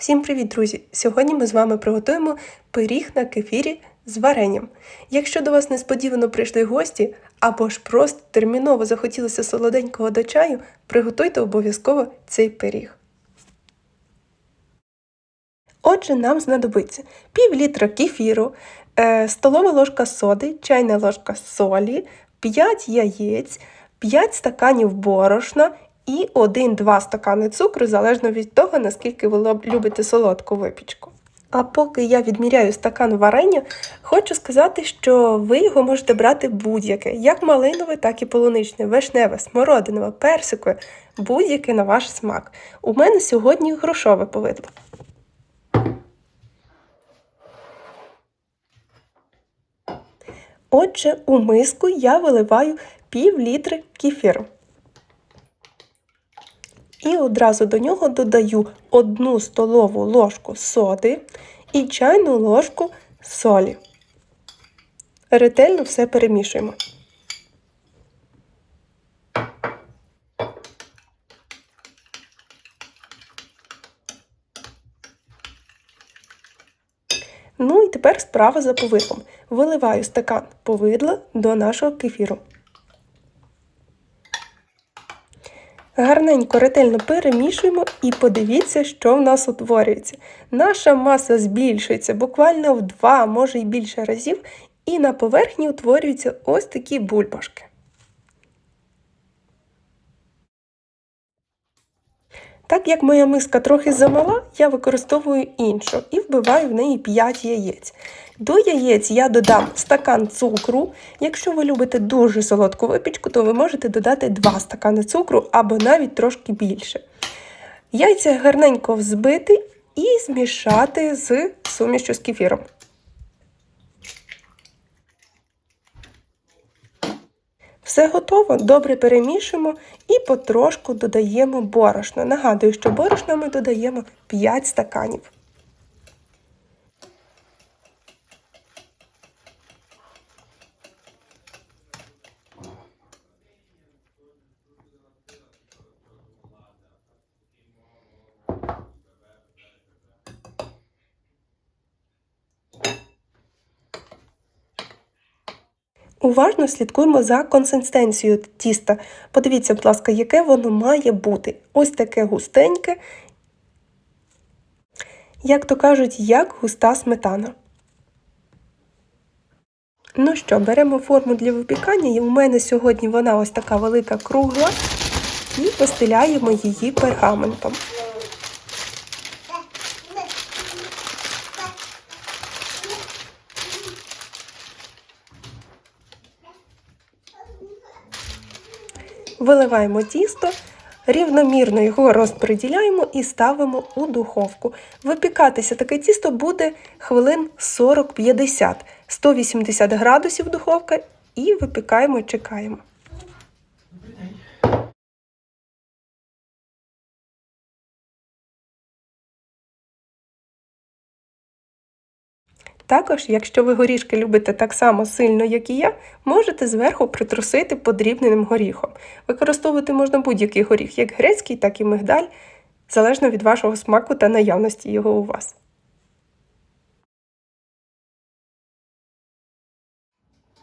Всім привіт, друзі! Сьогодні ми з вами приготуємо пиріг на кефірі з варенням. Якщо до вас несподівано прийшли гості, або ж просто терміново захотілося солоденького до чаю, приготуйте обов'язково цей пиріг. Отже, нам знадобиться пів літра кефіру, е, столова ложка соди, чайна ложка солі, 5 яєць, 5 стаканів борошна і 1-2 стакани цукру, залежно від того, наскільки ви любите солодку випічку. А поки я відміряю стакан варення, хочу сказати, що ви його можете брати будь-яке, як малинове, так і полуничне, вишневе, смородинове, персикове, будь-яке на ваш смак. У мене сьогодні грошове повидло. Отже, у миску я виливаю пів літри кефіру. І одразу до нього додаю одну столову ложку соди і чайну ложку солі. Ретельно все перемішуємо. Ну і тепер справа за повидлом. Виливаю стакан повидла до нашого кефіру. Гарненько ретельно перемішуємо і подивіться, що в нас утворюється. Наша маса збільшується буквально в два, може й більше разів, і на поверхні утворюються ось такі бульбашки. Так як моя миска трохи замала, я використовую іншу і вбиваю в неї 5 яєць. До яєць я додам стакан цукру. Якщо ви любите дуже солодку випічку, то ви можете додати 2 стакани цукру або навіть трошки більше. Яйця гарненько взбити і змішати з сумішю з кефіром. Все готово, добре перемішуємо і потрошку додаємо борошно. Нагадую, що борошно ми додаємо 5 стаканів. Уважно слідкуємо за консистенцією тіста. Подивіться, будь ласка, яке воно має бути. Ось таке густеньке, як то кажуть, як густа сметана. Ну що, беремо форму для випікання, і у мене сьогодні вона ось така велика кругла, і постеляємо її пергаментом. Виливаємо тісто, рівномірно його розподіляємо і ставимо у духовку. Випікатися таке тісто буде хвилин 40-50, 180 градусів духовка і випікаємо, чекаємо. Також, якщо ви горішки любите так само сильно, як і я, можете зверху притрусити подрібненим горіхом. Використовувати можна будь-який горіх, як грецький, так і мигдаль, залежно від вашого смаку та наявності його у вас.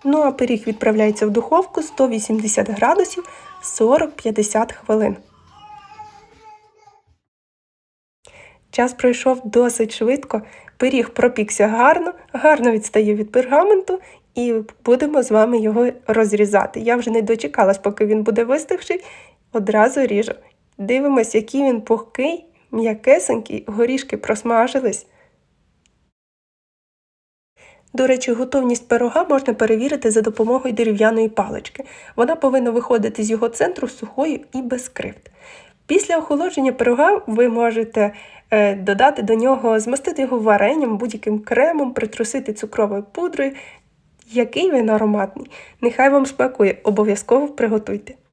Ну а пиріг відправляється в духовку 180 градусів 40-50 хвилин. Час пройшов досить швидко, пиріг пропікся гарно, гарно відстає від пергаменту, і будемо з вами його розрізати. Я вже не дочекалась, поки він буде вистигший, одразу ріжу. Дивимось, який він пухкий, м'якесенький, горішки просмажились. До речі, готовність пирога можна перевірити за допомогою дерев'яної палички. Вона повинна виходити з його центру сухою і без кривд. Після охолодження пирога ви можете додати до нього, змастити його варенням, будь-яким кремом, притрусити цукровою пудрою. Який він ароматний. Нехай вам смакує, обов'язково приготуйте.